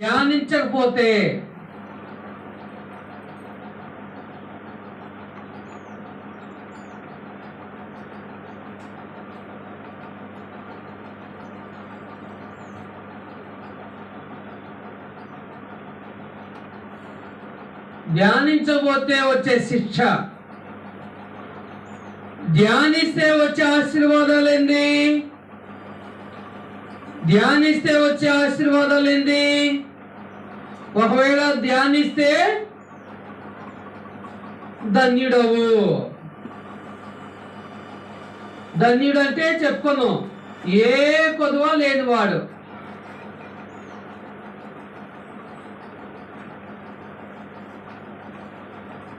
ధ్యానించకపోతే ధ్యానించబోతే వచ్చే శిక్ష. ధ్యానిస్తే వచ్చే ఆశీర్వాదాలు ఏంది ధ్యానిస్తే వచ్చే ఆశీర్వాదాలు ఏంది ఒకవేళ ధ్యానిస్తే ధన్యుడవు. ధన్యుడు అంటే ఏ కొదువ లేనివాడు.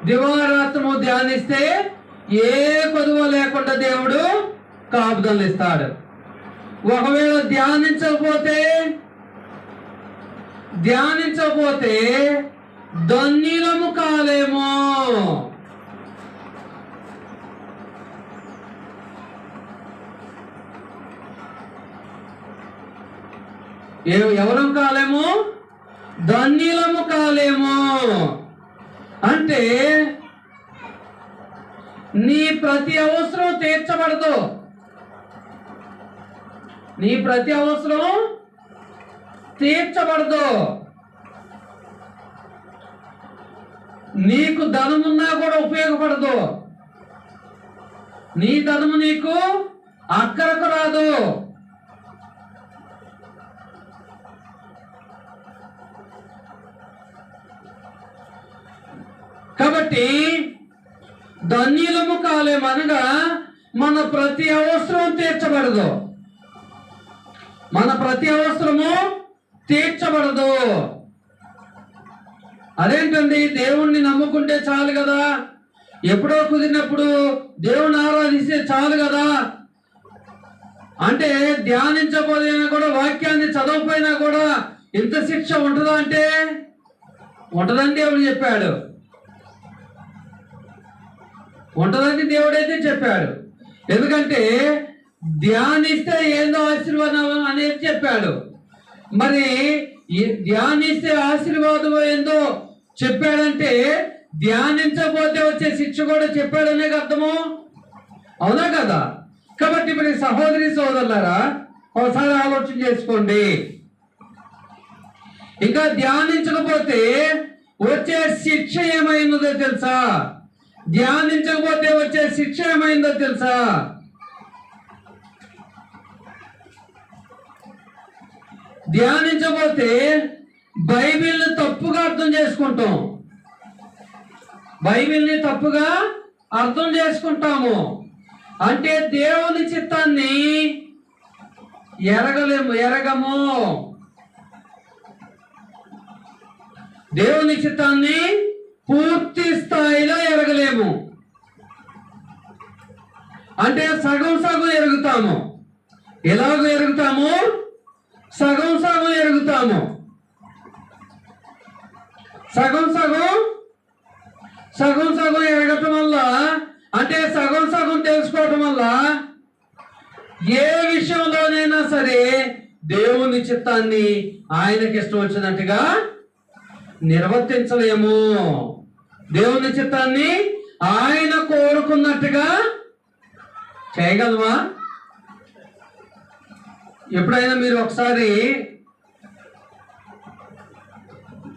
దివారాత్రము ధ్యానిస్తే ఏ కొదువ లేకుండా దేవుడు కాపుదలు ఇస్తాడు. ఒకవేళ ధ్యానించకపోతే ధ్యానించకపోతే ధన్యులము కాలేమో. ఎవరం కాలేమో? ధన్యులము కాలేమో. అంటే నీ ప్రతి అవసరం తీర్చబడదు. నీ ప్రతి అవసరం తీర్చబడదు. నీకు ధనమున్నా కూడా ఉపయోగపడదు. నీ ధనము నీకు అక్కరకు రాదు. కాబట్టి ధన్యులము కాలేమనగా మన ప్రతి అవసరం తీర్చబడదు. మన ప్రతి అవసరము తీర్చబడదు. అదేంటండి? దేవుణ్ణి నమ్ముకుంటే చాలు కదా. ఎప్పుడో కుదిరినప్పుడు దేవుని ఆరాధిస్తే చాలు కదా. అంటే ధ్యానించబోయినా కూడా వాక్యాన్ని చదవకపోయినా కూడా ఇంత శిక్ష ఉంటుందా అంటే? ఉంటదని దేవుడు చెప్పాడు. ఉంటదని దేవుడైతే చెప్పాడు. ఎందుకంటే ధ్యానిస్తే ఏందో ఆశీర్వాదం అనేది చెప్పాడు. మరి ధ్యానిస్తే ఆశీర్వాదం ఏందో చెప్పాడంటే ధ్యానించకపోతే వచ్చే శిక్ష కూడా చెప్పాడనే అర్థము? అవునా కదా? కాబట్టి మరి సహోదరి సోదరులారా ఒకసారి ఆలోచన చేసుకోండి. ఇంకా ధ్యానించకపోతే వచ్చే శిక్ష ఏమైందో తెలుసా? ధ్యానించకపోతే వచ్చే శిక్ష ఏమైందో తెలుసా? ధ్యానించకపోతే బైబిల్ని తప్పుగా అర్థం చేసుకుంటాం. బైబిల్ని తప్పుగా అర్థం చేసుకుంటాము. అంటే దేవుని చిత్తాన్ని ఎరగలేము ఎరగము. దేవుని చిత్తాన్ని పూర్తి స్థాయిలో ఎరగలేము. అంటే సగం సగం ఎరుగుతాము. ఎలాగో ఎరుగుతాము? సగం సగం ఎరుగుతాము. సగం సగం. సగం సగం ఎరగటం వల్ల అంటే సగం సగం తెలుసుకోవటం వల్ల ఏ విషయంలోనైనా సరే దేవుని చిత్తాన్ని ఆయనకి ఇష్టం వచ్చినట్టుగా నిర్వర్తించలేము. దేవుని చిత్తాన్ని ఆయన కోరుకున్నట్టుగా చేయగలవా? ఎప్పుడైనా మీరు ఒకసారి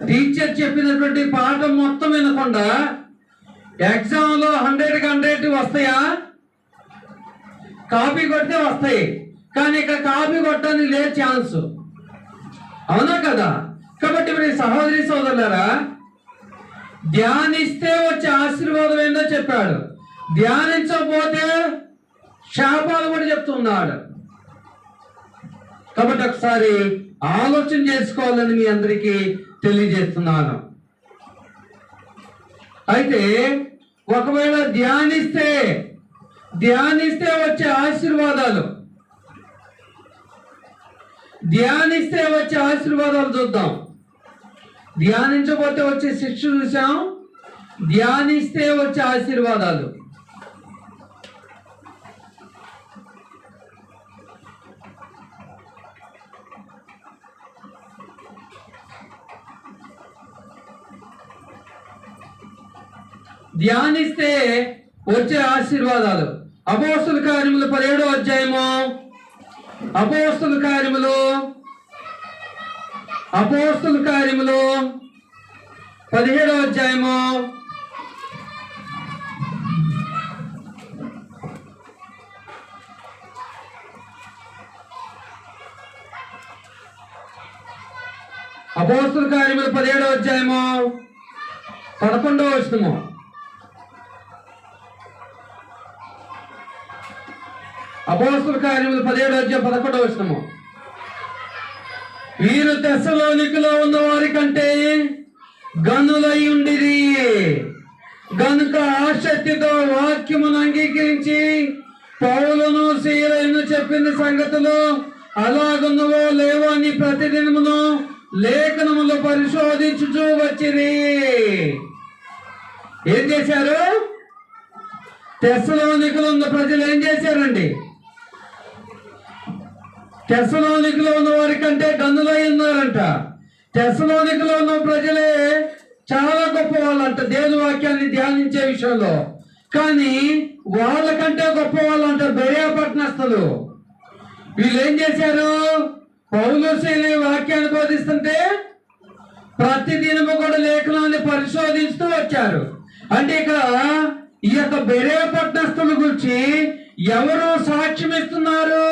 టీచర్ చెప్పినటువంటి పాఠం మొత్తం వినకుండా ఎగ్జామ్లో హండ్రెడ్ హండ్రెడ్ వస్తాయా? కాపీ కొడితే వస్తాయి. కానీ ఇక్కడ కాపీ కొట్టడానికి లేదు ఛాన్స్. అవునా కదా? కాబట్టి మరి సహోదరి సోదరులరా ధ్యానిస్తే వచ్చే ఆశీర్వాదం ఏందో చెప్పాడు. ధ్యానించకపోతే శాపాలు కూడా చెప్తున్నాడు. కాబట్టి ఒకసారి ఆలోచన చేసుకోవాలని మీ అందరికీ తెలియజేస్తున్నాను. అయితే ఒకవేళ ధ్యానిస్తే ధ్యానిస్తే వచ్చే ఆశీర్వాదాలు. ధ్యానిస్తే వచ్చే ఆశీర్వాదాలు చూద్దాం. ధ్యానించకపోతే వచ్చే శిక్ష చూసాం. ధ్యానిస్తే వచ్చే ఆశీర్వాదాలు. ధ్యానిస్తే వచ్చే ఆశీర్వాదాలు. అపోస్తుల కార్యములు పదిహేడో అధ్యాయము. అపోస్తుల కార్యములు. అపోస్తుల కార్యములు పదిహేడో అధ్యాయము. అపోస్తుల కార్యములు పదిహేడో అధ్యాయము. పదకొండవ వచనము. అపోస్తుల కార్యములు పదిహేడు అధ్యాయం పదకొండవ వచ్చినము వీరు తెస్సలోనికలో ఉన్న వారి కంటే గనులై ఉండిరి. గనుక ఆసక్తితో వాక్యమును అంగీకరించి పౌలను శీలను చెప్పిన సంగతులు అలాగున్నవో లేవో అని ప్రతిదినమును లేఖనములు పరిశోధించుచూ వచ్చింది ఏం చేశారు? తెస్సలోనికలు ఉన్న ప్రజలు ఏం చేశారండి? టెస్లోనికలో ఉన్న వారి కంటే గన్నులై ఉన్నారంట టెస్లోనికలో ఉన్న ప్రజలే చాలా గొప్ప వాళ్ళంట దేవుని వాక్యాన్ని ధ్యానించే విషయంలో. కానీ వాళ్ళకంటే గొప్ప వాళ్ళు అంటారు దర్యాపట్నస్తులు వీళ్ళు ఏం చేశారు పౌలుశైలి వాక్యాన్ని బోధిస్తుంటే ప్రతి దినము కూడా లేఖనాన్ని పరిశోధిస్తూ వచ్చారు. అంటే ఇక్కడ ఈ యొక్క బెరియా పట్టణస్థుల గురించి ఎవరు సాక్ష్యం ఇస్తున్నారు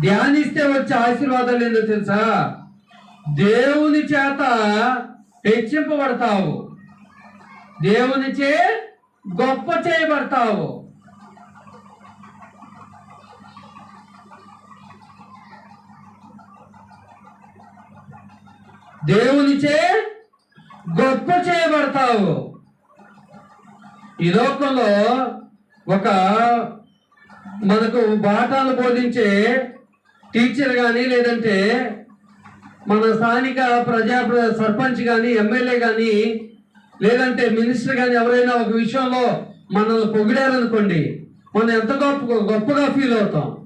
ధ్యానిస్తే వచ్చే ఆశీర్వాదాలు ఏందో తెలుసా? దేవుని చేత హెచ్చింపబడతావు. దేవునిచే గొప్ప చేయబడతావు. దేవునిచే గొప్ప చేయబడతావు. ఈ లోకంలో ఒక మనకు బాటాలు బోధించే టీచర్ కానీ లేదంటే మన స్థానిక ప్రజా సర్పంచ్ కానీ ఎమ్మెల్యే కానీ లేదంటే మినిస్టర్ కానీ ఎవరైనా ఒక విషయంలో మనల్ని పొగిడారనుకోండి మనం ఎంత గొప్ప గొప్పగా ఫీల్ అవుతాం.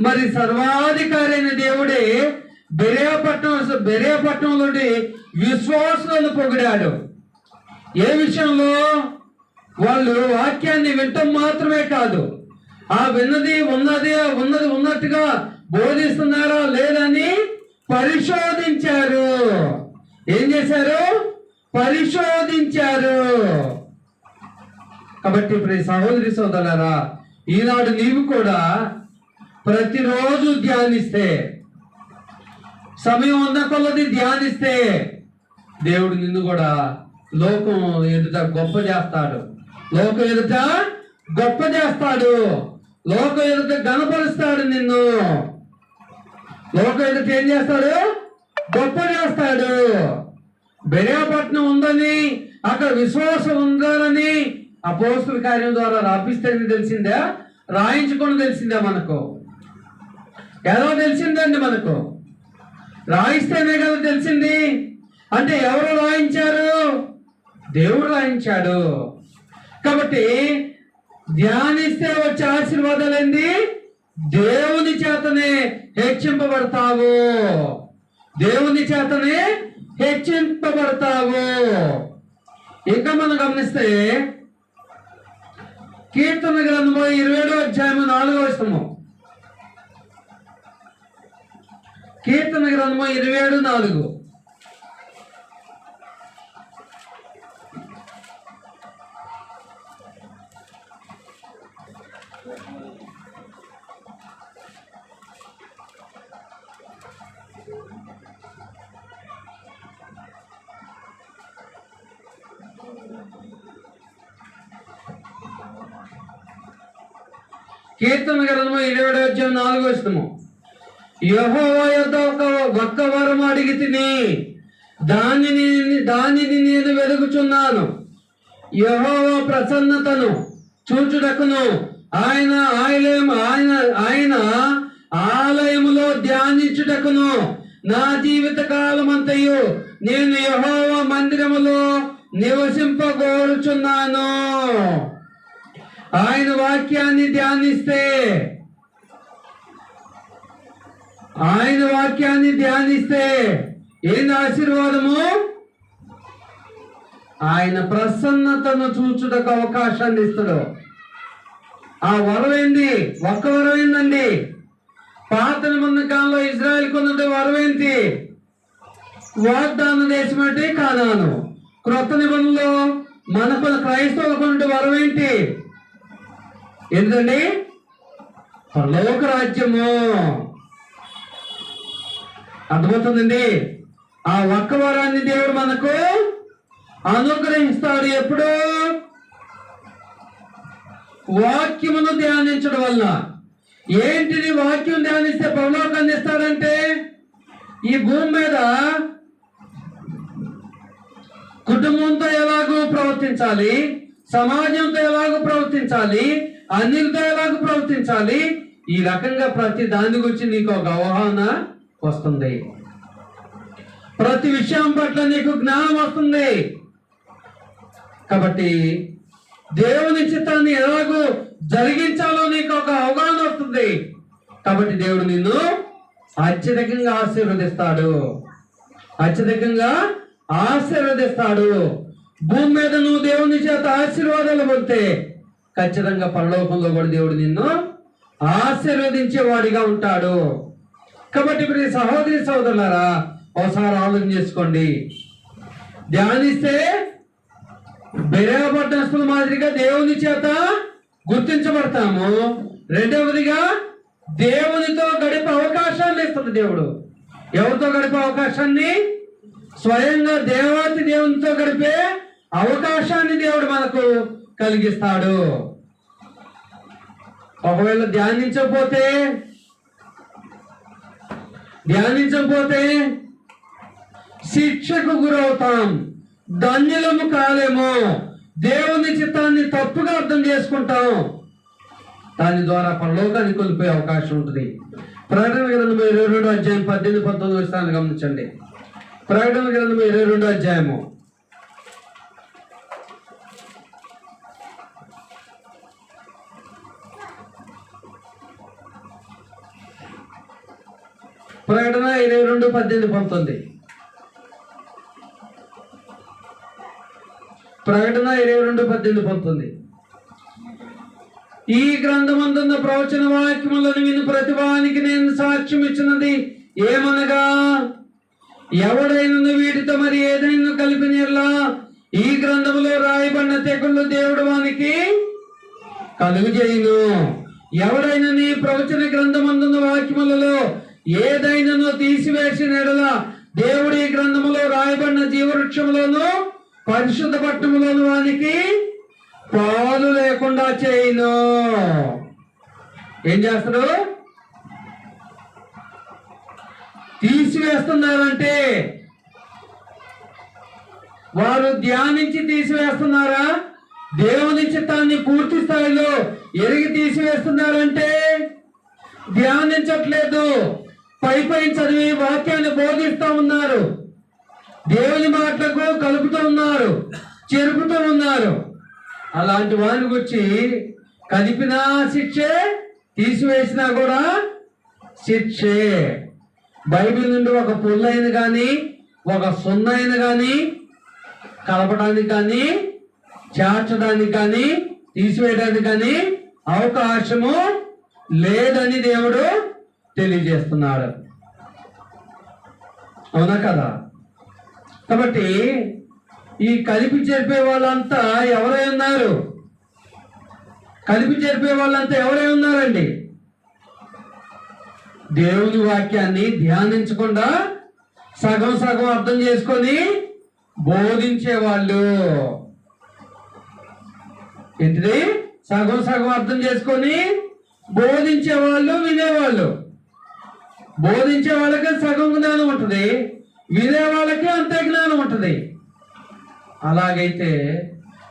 మరి సర్వాధికారి అయిన దేవుడే బెరియాపట్నం బెరియాపట్నంలోని విశ్వాసులను పొగిడాడు. ఏ విషయంలో? వాళ్ళు వాక్యాన్ని వినటం మాత్రమే కాదు. ఆ విన్నది ఉన్నది ఉన్నది ఉన్నట్టుగా బోధిస్తున్నారా లేదని పరిశోధించారు. ఏం చేశారు? పరిశోధించారు. కాబట్టి ఇప్పుడు ఈ సహోదరి సోదరులారా ఈనాడు నీవు కూడా ప్రతిరోజు ధ్యానిస్తే సమయం ఉన్న కొలది ధ్యానిస్తే దేవుడు నిన్ను కూడా లోకం ఎదుట గొప్ప చేస్తాడు. లోకం ఎదుట గొప్ప చేస్తాడు. లోకం ఎదుట గణపరుస్తాడు నిన్ను. లోకం ఏం చేస్తాడు? గొప్ప చేస్తాడు. బెరియాపట్నం ఉందని అక్కడ విశ్వాసం ఉందని అపోస్తుల కార్యం ద్వారా రాపిస్తేనే తెలిసిందా? రాయించుకొని తెలిసిందా మనకు? ఎలా తెలిసిందండి మనకు? రాయిస్తేనే కదా తెలిసింది. అంటే ఎవరు రాయించారు? దేవుడు రాయించాడు. కాబట్టి ధ్యానిస్తే వచ్చే ఆశీర్వాదాలు ఏంది? దేవుని చేతనే హెచ్చింపబడతావు. దేవుని చేతనే హెచ్చింపబడతావు. ఇంకా మనం గమనిస్తే కీర్తన గ్రంథము ఇరవై ఏడో అధ్యాయము నాలుగో వచనము. కీర్తన గ్రంథము ఇరవై ఏడు నాలుగు. కీర్తన గ్రంథము ఇరవై ఏడు అధ్యాయం నాలుగో వచనము. యెహోవా ఒక ఒక్క వరం అడిగి తిని దానిని దానిని నేను వెలుగుచున్నాను యహోవ ప్రసన్నతను చూచుటకును ఆయన ఆలయం ఆయన ఆయన ఆలయములో ధ్యానించుటకును నా జీవిత కాలమంతయు నేను యహోవ మందిరములో నివసింపగోరుచున్నాను. ఆయన వాక్యాన్ని ధ్యానిస్తే ఆయన వాక్యాన్ని ధ్యానిస్తే ఏంది ఆశీర్వాదము? ఆయన ప్రసన్నతను చూచుటకు అవకాశాన్ని ఇస్తాడు. ఆ వరం ఏంది? ఒక్క వరం ఏందండి? పాత నిబంధన కాలంలో ఇజ్రాయెల్ కొన్నది వరం ఏంటి? వాగ్దాన దేశం అంటే కానాను. క్రొత్త నిబంధనలో మనకు క్రైస్తవులు కొన్నటి వరం ఏంటి? ఏంటండి పరలోక రాజ్యము అర్థమవుతుందండి? ఆ ఒక్క వరాన్ని దేవుడు మనకు అనుగ్రహిస్తాడు ఎప్పుడు? వాక్యమును ధ్యానించడం వల్ల. ఏంటిది వాక్యం ధ్యానిస్తే పరలోకాన్ని ఇస్తాడంటే ఈ భూమి మీద కుటుంబంతో ఎలాగో ప్రవర్తించాలి? సమాజంతో ఎలాగో ప్రవర్తించాలి? అన్నిలతో ప్రవర్తించాలి. ఈ రకంగా ప్రతి దాని గురించి నీకు ఒక అవగాహన వస్తుంది. ప్రతి విషయం పట్ల నీకు జ్ఞానం వస్తుంది. కాబట్టి దేవుని చిత్తాన్ని ఎలాగో జరిగించాలో నీకు ఒక అవగాహన వస్తుంది. కాబట్టి దేవుడు నిన్ను అత్యధికంగా ఆశీర్వదిస్తాడు. అత్యధికంగా ఆశీర్వదిస్తాడు. భూమి మీద నువ్వు దేవుని చేత ఆశీర్వాదాలు పొందితే ఖచ్చితంగా పరలోకంలో కూడా దేవుడు నిన్ను ఆశీర్వదించేవాడిగా ఉంటాడు. కాబట్టి ఇప్పుడు సహోదరి సహోదరులారా ఒకసారి ఆలోచన చేసుకోండి. ధ్యానిస్తే బెరపట్టణస్తుల మాదిరిగా దేవుని చేత గుర్తించబడతాము. రెండవదిగా దేవునితో గడిపే అవకాశాన్ని ఇస్తుంది దేవుడు. ఎవరితో గడిపే అవకాశాన్ని? స్వయంగా దేవాతి దేవునితో గడిపే అవకాశాన్ని దేవుడు మనకు కలిగిస్తాడు. ఒకవేళ ధ్యానించకపోతే ధ్యానించకపోతే శిక్షకు గురవుతాం. ధన్యులము కాలేము. దేవుని చిత్తాన్ని తప్పుగా అర్థం చేసుకుంటాం. దాని ద్వారా పరలోకాన్ని కోల్పోయే అవకాశం ఉంటుంది. ప్రకటన గ్రంథం ఇరవై రెండు అధ్యాయం పద్దెనిమిది పంతొమ్మిది స్థానం గమనించండి. ప్రకటన గ్రంథం ఇరవై రెండు అధ్యాయము. ప్రకటన ఇరవై రెండు పద్దెనిమిది పంతొమ్మిది. ప్రకటన ఇరవై రెండు పద్దెనిమిది పంతొమ్మిది. ఈ గ్రంథమందున్న ప్రవచన వాక్యములను విని ప్రతిభానికి నేను సాక్ష్యం ఇచ్చినది ఏమనగా ఎవడైనా వీటితో మరి ఏదైనా కలిపినలా ఈ గ్రంథములో రాయబడిన తెగుళ్ళు దేవుడు వానికి కలుగు చేయను. ఎవడైనా నీ ప్రవచన గ్రంథమందున్న వాక్యములలో ఏదైనాను తీసివేసిన ఎడల దేవుడి గ్రంథములో రాయబడిన జీవవృక్షములను పరిశుద్ధ పట్టణములను వానికి పాలు లేకుండా చేయను. ఏం చేస్తారు తీసివేస్తున్నారంటే వారు ధ్యానించి తీసివేస్తున్నారా? దేవుని చిత్తాన్ని పూర్తి స్థాయిలో ఎరిగి తీసివేస్తున్నారంటే ధ్యానించట్లేదు. పై పై చదివి వాక్యాన్ని బోధిస్తూ ఉన్నారు. దేవుని మాటలకు కలుపుతూ ఉన్నారు చెరుపుతూ ఉన్నారు. అలాంటి వారిని గురించి కలిపినా శిక్షే తీసివేసినా కూడా శిక్షే. బైబిల్ నుండి ఒక పుల్లైన కానీ ఒక సున్నైన కానీ కలపడానికి కానీ చేర్చడానికి కానీ తీసివేయడానికి కానీ అవకాశము లేదని దేవుడు తెలియజేస్తున్నాడు అవునా కదా? కాబట్టి ఈ కలిపి చేర్పే వాళ్ళంతా ఎవరై ఉన్నారు? కలిపి చేర్పే వాళ్ళంతా ఎవరై ఉన్నారండి? దేవుని వాక్యాన్ని ధ్యానించకుండా సగం సగం అర్థం చేసుకొని బోధించే వాళ్ళు ఏంటిది? సగం సగం అర్థం చేసుకొని బోధించే వాళ్ళు వినేవాళ్ళు. బోధించే వాళ్ళకి సగం జ్ఞానం ఉంటుంది. వినే వాళ్ళకి అంతే జ్ఞానం ఉంటుంది. అలాగైతే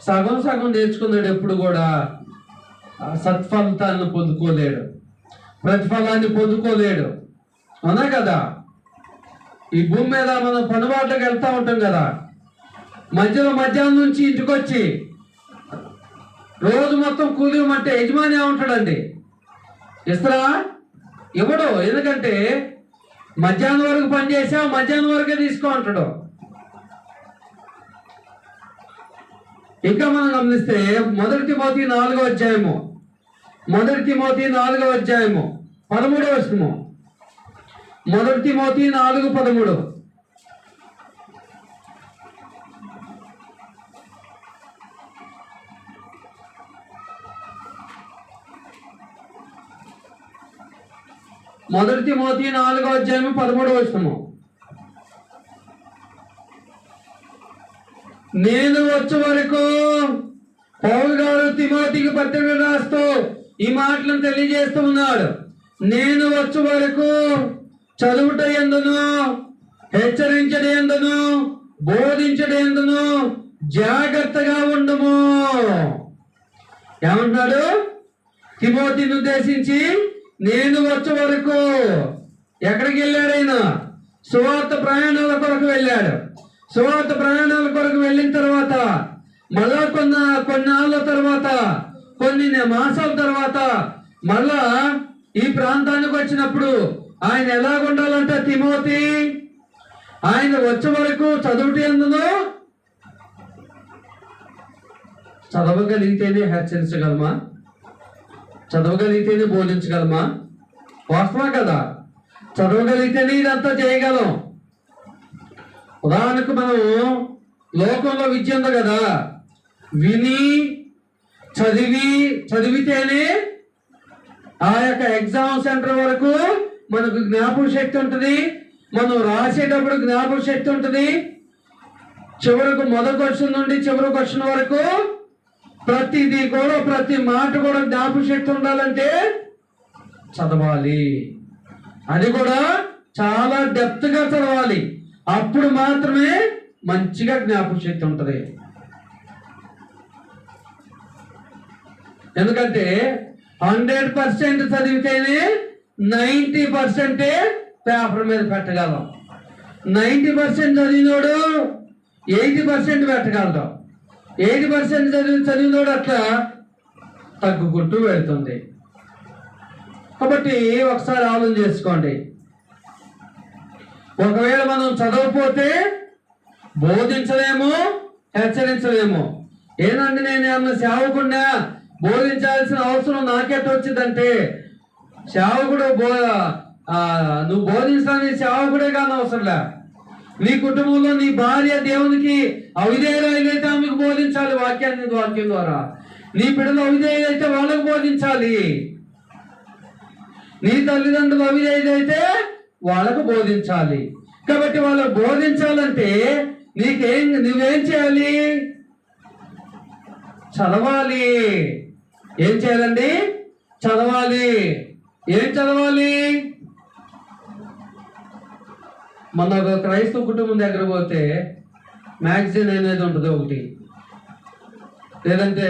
సగం సగం నేర్చుకున్నాడు ఎప్పుడు కూడా. సత్ఫలితాన్ని పొందుకోలేడు. ప్రతిఫలాన్ని పొందుకోలేడు. అవునా కదా? ఈ భూమి మీద మనం పనుబాట్లకు వెళ్తూ ఉంటాం కదా. మధ్యలో మధ్యాహ్నం నుంచి ఇంటికి వచ్చి రోజు మొత్తం కూలి యజమాని ఏమంటాడండి? ఇస్తారా? ఇవ్వడు ఎందుకంటే మధ్యాహ్నం వరకు పని చేసావు మధ్యాహ్నం వరకే తీసుకో అంటాడు. ఇంకా మనం గమనిస్తే మొదటి తిమోతి నాలుగో అధ్యాయము. మొదటి తిమోతి నాలుగో అధ్యాయము. పదమూడో వచనము. మొదటి తిమోతి నాలుగు పదమూడు. మొదటి తిమోతి నాలుగో అధ్యాయం పదమూడవ వచనము. నేను వచ్చే వరకు పౌలు గారు తిమోతికి పత్రిక రాస్తూ ఈ మాటలను తెలియజేస్తూ ఉన్నాడు. నేను వచ్చే వరకు చదువుట ఎందును? హెచ్చరించడం ఎందును? బోధించడం ఎందును? జాగ్రత్తగా ఉండము. ఏమంటున్నాడు? తిమోతిని ఉద్దేశించి నేను వచ్చే వరకు ఎక్కడికి వెళ్ళాడు ఆయన? సువార్త ప్రయాణాల కొరకు వెళ్ళాడు. సువార్త ప్రయాణాల కొరకు వెళ్ళిన తర్వాత మళ్ళా కొన్న కొన్నాళ్ళ తర్వాత కొన్ని మాసాల తర్వాత మళ్ళా ఈ ప్రాంతానికి వచ్చినప్పుడు ఆయన ఎలా ఉండాలంటే తిమోతి ఆయన వచ్చే వరకు చదువుటి ఎందును? చదవగలిగితేనే హెచ్చరించగలమా? చదవగలిగితేనే బోధించగలమా? వాస్తవా కదా. చదవగలిగితేనే ఇదంతా చేయగలం. ఉదాహరణకు మనం లోకంలో విద్య ఉంది కదా. విని చదివి చదివితేనే ఆ యొక్క ఎగ్జామ్ సెంటర్ వరకు మనకు జ్ఞాపక శక్తి ఉంటుంది. మనం రాసేటప్పుడు జ్ఞాపక శక్తి ఉంటుంది. చివరకు మొదటి క్వశ్చన్ నుండి చివరి క్వశ్చన్ వరకు ప్రతిదీ కూడా ప్రతి మాట కూడా జ్ఞాపక శక్తి ఉండాలంటే చదవాలి. అది కూడా చాలా డెప్త్గా చదవాలి. అప్పుడు మాత్రమే మంచిగా జ్ఞాపక శక్తి ఉంటుంది. ఎందుకంటే హండ్రెడ్ పర్సెంట్ చదివితేనే నైంటీ పర్సెంటే పేపర్ మీద పెట్టగలం. నైంటీ పర్సెంట్ చదివినోడు ఎయిటీ పర్సెంట్ పెట్టగలడు. ఎయిటీ పర్సెంట్ చదివి చదివినోడు అట్లా తగ్గుకుంటూ వెళ్తుంది. కాబట్టి ఒకసారి ఆలోచన చేసుకోండి. ఒకవేళ మనం చదవకపోతే బోధించలేము హెచ్చరించలేము. ఏనండి నేను ఏమన్నా సేవకుండా బోధించాల్సిన అవసరం నాకెట్ వచ్చిందంటే సేవకుడు బో నువ్వు బోధించడానికి సేవకుడే కానీ అవసరంలే నీ కుటుంబంలో నీ భార్య దేవునికి అవిధేయులైతే ఆమెకు బోధించాలి వాక్యాన్ని వాక్యం ద్వారా. నీ బిడ్డలు అవిధేయులైతే వాళ్ళకు బోధించాలి. నీ తల్లిదండ్రులు అవిధేయులైతే వాళ్ళకు బోధించాలి. కాబట్టి వాళ్ళకు బోధించాలంటే నీకేం నువ్వేం చేయాలి? చదవాలి. ఏం చేయాలండి? చదవాలి. ఏం చదవాలి? మొన్న ఒక క్రైస్తవ కుటుంబం దగ్గర పోతే మ్యాగజైన్ అనేది ఉంటుంది ఒకటి. లేదంటే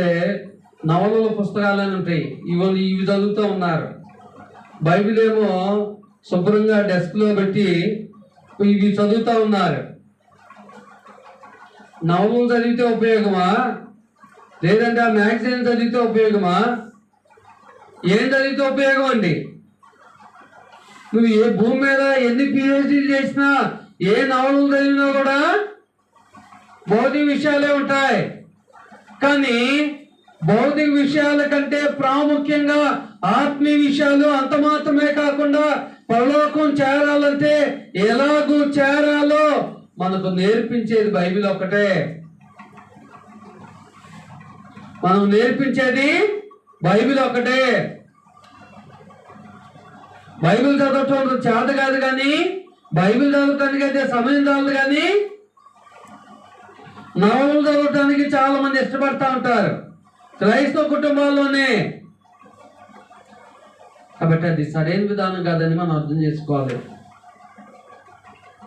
నవలల పుస్తకాలు అని ఉంటాయి. ఇవి ఇవి చదువుతూ ఉన్నారు. బైబిల్ ఏమో శుభ్రంగా డెస్క్లో పెట్టి ఇవి చదువుతూ ఉన్నారు. నవలలు చదివితే ఉపయోగమా? లేదంటే ఆ మ్యాగజైన్ చదివితే ఉపయోగమా? ఏం చదివితే ఉపయోగం అండి? నువ్వు ఏ భూమి మీద ఎన్ని పిహెచ్డీలు చేసినా ఏ నవలు చదివినా కూడా భౌతిక విషయాలే ఉంటాయి. కానీ భౌతిక విషయాల కంటే ప్రాముఖ్యంగా ఆత్మీయ విషయాలు అంత మాత్రమే కాకుండా పరలోకం చేరాలంటే ఎలాగూ చేరాలో మనకు నేర్పించేది బైబిల్ ఒక్కటే. మనం నేర్పించేది బైబిల్ ఒకటే బైబిల్ చదవటం చేత కాదు కానీ బైబిల్ చదవటానికి అయితే సమయం చాలదు కానీ నవలు చదవటానికి చాలా మంది ఇష్టపడతా ఉంటారు. క్రైస్తవ కుటుంబాల్లోనే. కాబట్టి అది సరైన విధానం కాదని మనం అర్థం చేసుకోవాలి.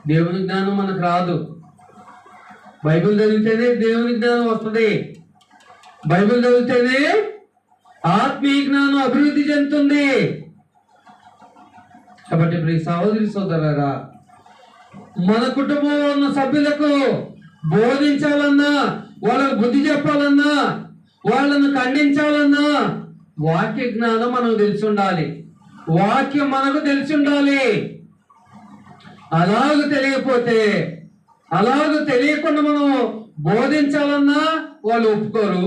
దేవుని జ్ఞానం మనకు రాదు. బైబిల్ చదివితేనే దేవుని జ్ఞానం వస్తుంది. బైబిల్ చదివితేనే ఆత్మీయ జ్ఞానం అభివృద్ధి చెందుతుంది. కాబట్టి ఇప్పుడు సహోదరి సోదరులారా మన కుటుంబంలో ఉన్న సభ్యులకు బోధించాలన్నా వాళ్ళకు బుద్ధి చెప్పాలన్నా వాళ్ళను ఖండించాలన్నా వాక్య జ్ఞానం మనకు తెలిసి ఉండాలి వాక్యం మనకు తెలిసి ఉండాలి అలాగూ తెలియకపోతే అలాగూ తెలియకుండా మనం బోధించాలన్నా వాళ్ళు ఒప్పుకోరు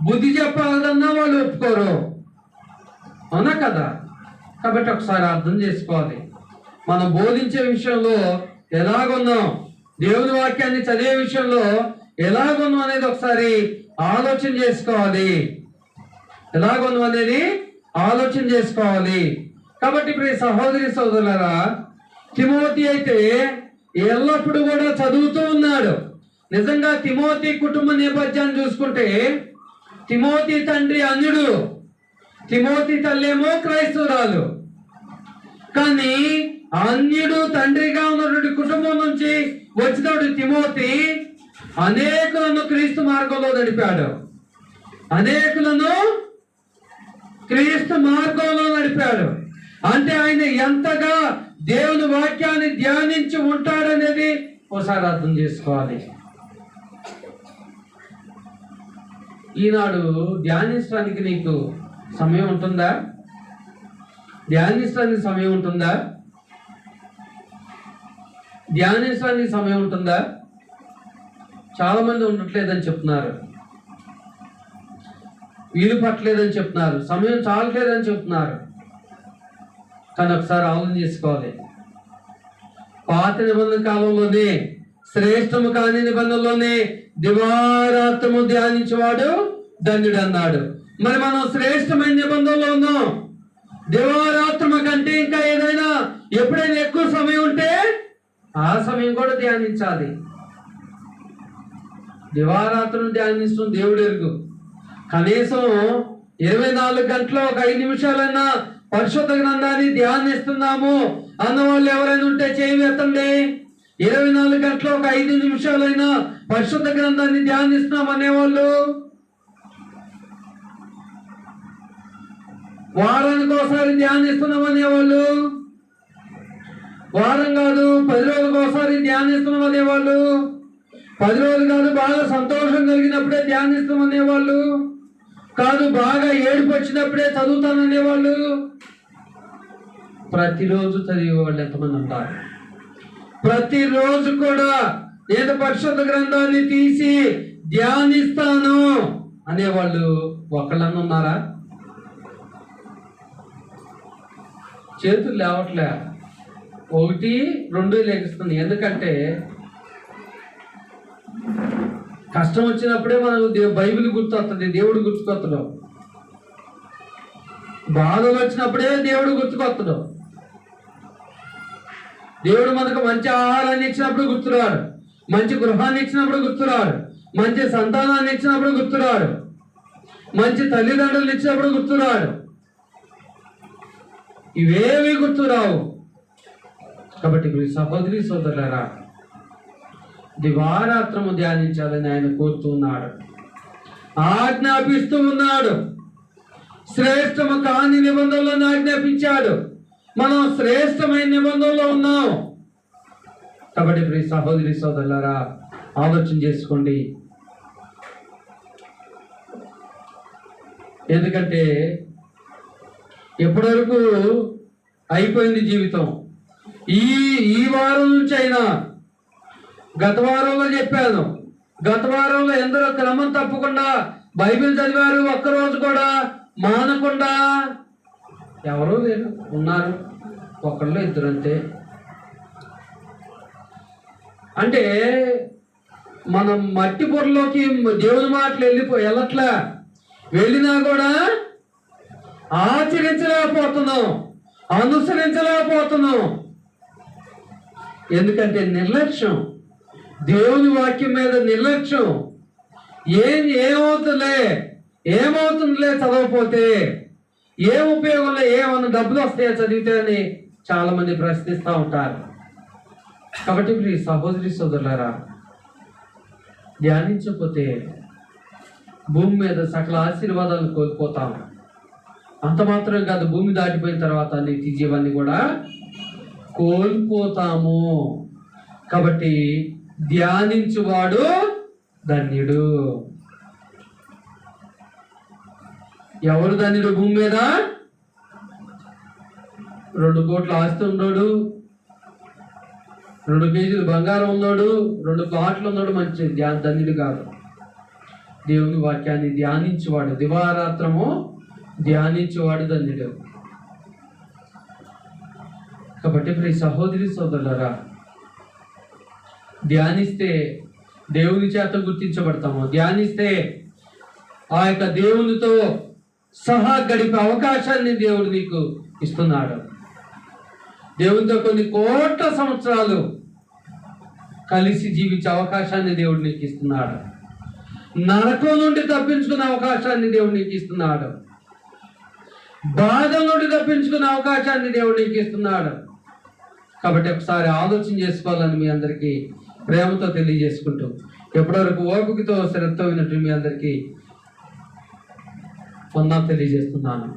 బుద్ధి చెప్పాలన్నా వాళ్ళు ఒప్పుకోరు. అవునా కదా? కాబట్టి ఒకసారి అర్థం చేసుకోవాలి. మనం బోధించే విషయంలో ఎలాగున్నాం? దేవుని వాక్యాన్ని చదివే విషయంలో ఎలాగున్నాం అనేది ఒకసారి ఆలోచన చేసుకోవాలి. ఎలాగున్నాం అనేది ఆలోచన చేసుకోవాలి. కాబట్టి ఇప్పుడు సహోదరి సోదరులరా తిమోతి అయితే ఎల్లప్పుడూ కూడా చదువుతూ ఉన్నాడు. నిజంగా తిమోతి కుటుంబ నేపథ్యాన్ని చూసుకుంటే తిమోతి తండ్రి అన్యుడు. తిమోతి తల్లేమో క్రైస్తవురాలు. కానీ అన్యుడు తండ్రిగా ఉన్నటువంటి కుటుంబం నుంచి వచ్చినప్పుడు తిమోతి అనేకులను క్రీస్తు మార్గంలో నడిపాడు. అనేకులను క్రీస్తు మార్గంలో నడిపాడు. అంటే ఆయన ఎంతగా దేవుని వాక్యాన్ని ధ్యానించి ఉంటాడనేది ఒకసారి అర్థం చేసుకోవాలి. ఈనాడు ధ్యానించడానికి నీకు సమయం ఉంటుందా? ధ్యానించడానికి సమయం ఉంటుందా? ధ్యానించడానికి సమయం ఉంటుందా? చాలామంది ఉండట్లేదని చెప్తున్నారు. వీలు పట్టలేదని చెప్తున్నారు. సమయం చాలట్లేదని చెప్తున్నారు. కానీ ఒకసారి ఆలోచన చేసుకోవాలి. పాత నిబంధన కాలంలోనే శ్రేష్టము కాని నిబంధనలోనే దివారాత్రము ధ్యానించేవాడు ధన్యుడు అన్నాడు మరి మనం శ్రేష్టమైన నిబంధనలో ఉన్నాం. దివారాత్రము కంటే ఇంకా ఏదైనా ఎప్పుడైనా ఎక్కువ సమయం ఉంటే ఆ సమయం కూడా ధ్యానించాలి. దివారాత్రం ధ్యానిస్తుంది దేవుడు ఎరుగు. కనీసం ఇరవై నాలుగు గంటలు ఒక ఐదు నిమిషాలైనా పరిశుద్ధ గ్రంథాన్ని ధ్యానిస్తున్నాము అన్న వాళ్ళు ఎవరైనా ఉంటే చేయి ఇరవై నాలుగు గంటలు ఒక ఐదు నిమిషాలైనా పరిశుద్ధ గ్రంథాన్ని ధ్యానిస్తున్నాం అనేవాళ్ళు. వారానికి ఒకసారి ధ్యానిస్తున్నాం అనేవాళ్ళు. వారం కాదు పది రోజులకు ఒకసారి ధ్యానిస్తున్నాం అనేవాళ్ళు. పది రోజులు కాదు బాగా సంతోషం కలిగినప్పుడే ధ్యానిస్తాం అనేవాళ్ళు. కాదు బాగా ఏడుపు వచ్చినప్పుడే చదువుతాను అనేవాళ్ళు. ప్రతిరోజు చదివే వాళ్ళు ఎంతమంది ఉంటారు? ప్రతిరోజు కూడా నేను పరిశుద్ధ గ్రంథాన్ని తీసి ధ్యానిస్తాను అనేవాళ్ళు. ఒకళ్ళన్నా ఉన్నారా? చేతులు లేవట్లే. ఒకటి రెండు లెగిస్తుంది. ఎందుకంటే కష్టం వచ్చినప్పుడే మనకు బైబిల్ గుర్తొస్తుంది దేవుడు గుర్తుకొత్తడు. బాధలు వచ్చినప్పుడే దేవుడు గుర్తుకొత్తడు. దేవుడు మనకు మంచి ఆహారాన్ని ఇచ్చినప్పుడు గుర్తురాడు. మంచి గృహాన్ని ఇచ్చినప్పుడు గుర్తురాడు. మంచి సంతానాన్ని ఇచ్చినప్పుడు గుర్తురాడు. మంచి తల్లిదండ్రులు ఇచ్చినప్పుడు గుర్తురాడు. ఇవేవి గుర్తురావు. కాబట్టి మీ సహోదరి సోదరులరా దివారాత్రము ధ్యానించాలని ఆయన కోరుతున్నాడు ఆజ్ఞాపిస్తూ ఉన్నాడు. శ్రేష్టము కాని నిబంధనలను ఆజ్ఞాపించాడు. మనం శ్రేష్టమైన నిబంధనలో ఉన్నాం కాబట్టి ప్రియ సహోదరి సోదరులారా ఆలోచన చేసుకోండి. ఎందుకంటే ఎప్పటివరకు అయిపోయింది జీవితం? ఈ ఈ వారం నుంచి అయినా గత వారంలో చెప్పాను. గత వారంలో ఎందరో క్రమం తప్పకుండా బైబిల్ చదివారు ఒక్కరోజు కూడా మానకుండా ఎవరూ లేరు ఉన్నారు. ఒకళ్ళు ఇద్దరు అంతే. అంటే మనం మట్టి పొరలోకి దేవుని మాటలు వెళ్ళిపో వెళ్ళట్లా? వెళ్ళినా కూడా ఆచరించలేకపోతున్నాం అనుసరించలేకపోతున్నాం ఎందుకంటే నిర్లక్ష్యం దేవుని వాక్యం మీద నిర్లక్ష్యం. ఏం ఏమవుతుందిలే ఏమవుతుందిలే చదవకపోతే ఏం ఉపయోగంలో ఏమన్నా డబ్బులు వస్తాయో చదివితే అని చాలా మంది ప్రశ్నిస్తూ ఉంటారు. కాబట్టి మీరు సహోదరి సోదరులారా ధ్యానించకపోతే భూమి మీద సకల ఆశీర్వాదాలు కోల్పోతాం. అంత మాత్రం కాదు భూమి దాటిపోయిన తర్వాత నీతి జీవాన్ని కూడా కోల్పోతాము. కాబట్టి ధ్యానించువాడు ధన్యుడు. ఎవరు ధన్యుడు భూమి మీద? రెండు కోట్ల ఆస్తి ఉన్నాడు రెండు కేజీలు బంగారం ఉన్నాడు రెండు ప్లాట్లు ఉన్నాడు మంచి ధ్యాన ధన్యుడు కాదు. దేవుని వాక్యాన్ని ధ్యానించువాడు. దివారాత్రము ధ్యానించేవాడు ధన్యుడు కాబట్టి ప్రియ సహోదరి సోదరులరా ధ్యానిస్తే దేవుని చేత గుర్తించబడతాము. ధ్యానిస్తే ఆ యొక్క దేవునితో సహా గడిపే అవకాశాన్ని దేవుడు నీకు ఇస్తున్నాడు. దేవునితో కొన్ని కోట్ల సంవత్సరాలు కలిసి జీవించే అవకాశాన్ని దేవుడు నీకు ఇస్తున్నాడు. నరకం నుండి తప్పించుకునే అవకాశాన్ని దేవుడు నీకు ఇస్తున్నాడు. బాధ నుండి తప్పించుకునే అవకాశాన్ని దేవుడు నీకు ఇస్తున్నాడు. కాబట్టి ఒకసారి ఆలోచన చేసుకోవాలని మీ అందరికీ ప్రేమతో తెలియజేసుకుంటూ ఎప్పటివరకు ఓపికతో శ్రద్ధ అయినట్టు మీ అందరికీ పొందా తెలియజేస్తున్నాను.